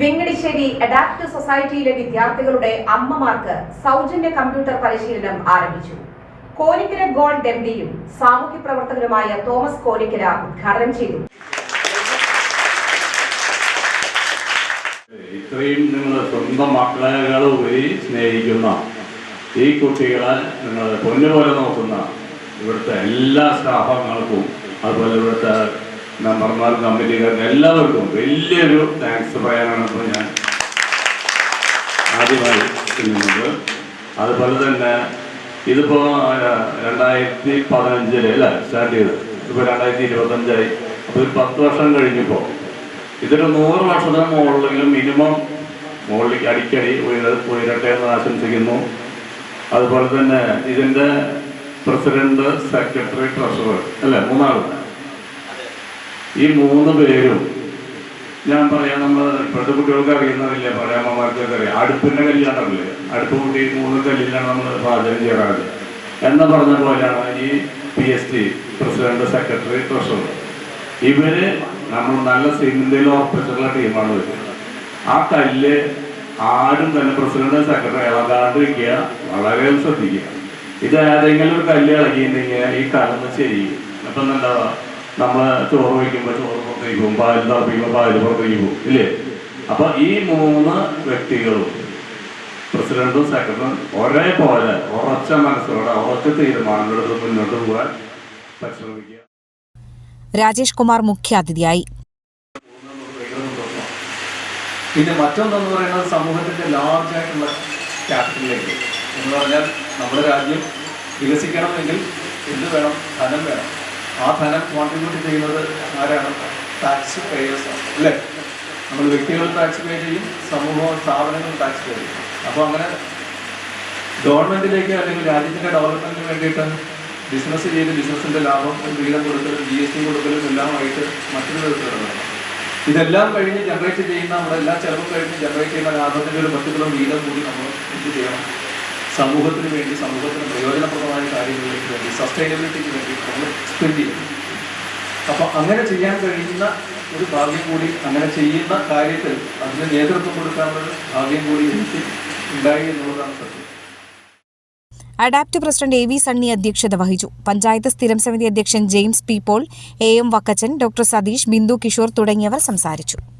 വെങ്ങടിശ്ശേരി adapt സൊസൈറ്റിയിലെ വിദ്യാർത്ഥികളുടെ അമ്മമാർക്ക് സൗജന്യ കമ്പ്യൂട്ടർ പരിശീലനം ആരംഭിച്ചു. കോലിക്കര ഗോൾഡ് എം ഡിയും സാമൂഹ്യ പ്രവർത്തകരുമായ തോമസ് കോലിക്കര ഉദ്ഘാടനം ചെയ്തു. ഇത്രയും നിങ്ങൾ സ്വന്തം മക്കളെക്കാൾ ഉപരി സ്നേഹിക്കുന്ന ഈ കുട്ടികളെ നിങ്ങൾ പൊന്നുപോലെ നോക്കുന്ന ഇവിടുത്തെ എല്ലാ സ്റ്റാഫംഗങ്ങൾക്കും അതുപോലെ ഇവിടുത്തെ മെമ്പർമാർക്കും കമ്മിറ്റിക്കാർ എല്ലാവർക്കും വലിയൊരു താങ്ക്സ് പറയാനാണ് ഇപ്പോൾ ഞാൻ ആദ്യമായി ചെയ്യുന്നത്. അതുപോലെ തന്നെ ഇതിപ്പോ രണ്ടായിരത്തി പതിനഞ്ചിൽ അല്ല സ്റ്റാർട്ട് ചെയ്ത് ഇപ്പൊ രണ്ടായിരത്തി ഇരുപത്തഞ്ചായി. അപ്പൊ ഒരു പത്ത് വർഷം കഴിഞ്ഞപ്പോ. ഇതൊരു നൂറ് വർഷത്തിന് മുകളിലെങ്കിലും മിനിമം മുകളിലേക്ക് അടിക്കടി ഉയര ഉയരട്ടെ എന്ന് ആശംസിക്കുന്നു. അതുപോലെ തന്നെ ഇതിന്റെ പ്രസിഡന്റ് സെക്രട്ടറി ട്രഷറർ അല്ലെ മൂന്നാൾ. ഈ മൂന്ന് പേരും ഞാൻ പറയാം നമ്മൾ ഇപ്പോഴത്തെ കുട്ടികൾക്ക് അറിയുന്നറിയില്ല പഴയ അമ്മമാർക്കൊക്കെ അറിയാം. അടുപ്പിന്റെ കല്യാണമല്ലേ? അടുപ്പ് കൂട്ടി മൂന്ന് കല്ലിലാണ് നമ്മൾ പാചകം ചെയ്യാറ് എന്ന് പറഞ്ഞ പോലെയാണ് ഈ P S T president secretary treasurer. ഇവർ നമ്മൾ നല്ല സിമെന്റിൽ ഉറപ്പിച്ചിട്ടുള്ള ടീമാണ് വരുന്നത് ആ കല്ല് ആരും തന്നെ പ്രസിഡന്റ് സെക്രട്ടറി ഇളകാണ്ടിരിക്കുക വളരെ ശ്രദ്ധിക്കുക. ഇത് ഏതെങ്കിലും ഒരു കല്ല് ഇളകിയിട്ടുണ്ടെങ്കിൽ ഈ കലന്ന് ചെയ്യും അപ്പം എന്താ? നമ്മൾ ചോറ് വയ്ക്കുമ്പോൾ ചോറ് പുറത്തേക്ക് പോകും. പാൽ തിളപ്പിക്കുമ്പോൾ പാൽ പുറത്തേക്ക് പോകും. ഇല്ലേ? അപ്പൊ ഈ മൂന്ന് വ്യക്തികളും പ്രസിഡന്റും സെക്രട്ടറിയും ഒരേപോലെ ഉറച്ച മനസ്സോടെ ഉറച്ച തീരുമാനങ്ങളെടുത്ത് മുന്നോട്ട് പോകാൻ പരിശ്രമിക്കുക. രാജേഷ് കുമാർ മുഖ്യാതിഥിയായി. പിന്നെ മറ്റൊന്നെന്ന് പറയുന്നത് സമൂഹത്തിന്റെ ലാർജ് ആയിട്ടുള്ള ക്യാപിറ്റലിലേക്ക് എന്ന് പറഞ്ഞാൽ നമ്മുടെ രാജ്യം വികസിക്കണമെങ്കിൽ എന്ത് വേണം? ധനം വേണം. ആ ധനം കോൺട്രിബ്യൂട്ട് ചെയ്യുന്നത് ആരാണ്? ടാക്സ് പേയേഴ്സ് അല്ലേ? നമ്മൾ വ്യക്തികൾ ടാക്സ് പേ ചെയ്യും സമൂഹവും സ്ഥാപനങ്ങളും ടാക്സ് പേ ചെയ്യും. അപ്പോൾ അങ്ങനെ ഗവൺമെന്റിലേക്ക് അല്ലെങ്കിൽ രാജ്യത്തിന്റെ ഡെവലപ്മെന്റിന് വേണ്ടിയിട്ട് ബിസിനസ് ചെയ്ത് ബിസിനസിന്റെ ലാഭം വീതം കൊടുക്കലും ജി എസ് ടി കൊടുക്കലും എല്ലാമായിട്ട് മറ്റൊരു വിധത്തിലുള്ള ഇതെല്ലാം കഴിഞ്ഞ് ജനറേറ്റ് ചെയ്യുന്ന നമ്മുടെ എല്ലാ ചെലവും കഴിഞ്ഞ് ജനറേറ്റ് ചെയ്യുന്ന ലാഭത്തിന്റെ ഒരു പർട്ടിക്കുലർ വീതം കൂടി നമ്മൾ എന്ത് ചെയ്യണം? സമൂഹത്തിന് വേണ്ടി സമൂഹത്തിന് പ്രയോജനപ്രദമായ കാര്യങ്ങളിലേക്ക് വേണ്ടി സസ്റ്റൈനബിലിറ്റിക്ക് വേണ്ടി നമ്മൾ സ്പെൻഡ് ചെയ്യണം അപ്പൊ അങ്ങനെ ചെയ്യാൻ കഴിയുന്ന ഒരു ഭാഗ്യം കൂടി അങ്ങനെ ചെയ്യുന്ന കാര്യത്തിൽ അതിന് നേതൃത്വം കൊടുക്കാനുള്ള ഭാഗ്യം കൂടി എനിക്ക് ഉണ്ടായി എന്നുള്ളതാണ് സത്യം. Adapt president A V Sunny അധ്യക്ഷത വഹിച്ചു. പഞ്ചായത്ത് സ്ഥിരം സമിതി അധ്യക്ഷൻ James P Paul A M Vakkachan doctor Satheesh Bindu Kishore തുടങ്ങിയവർ സംസാരിച്ചു േ.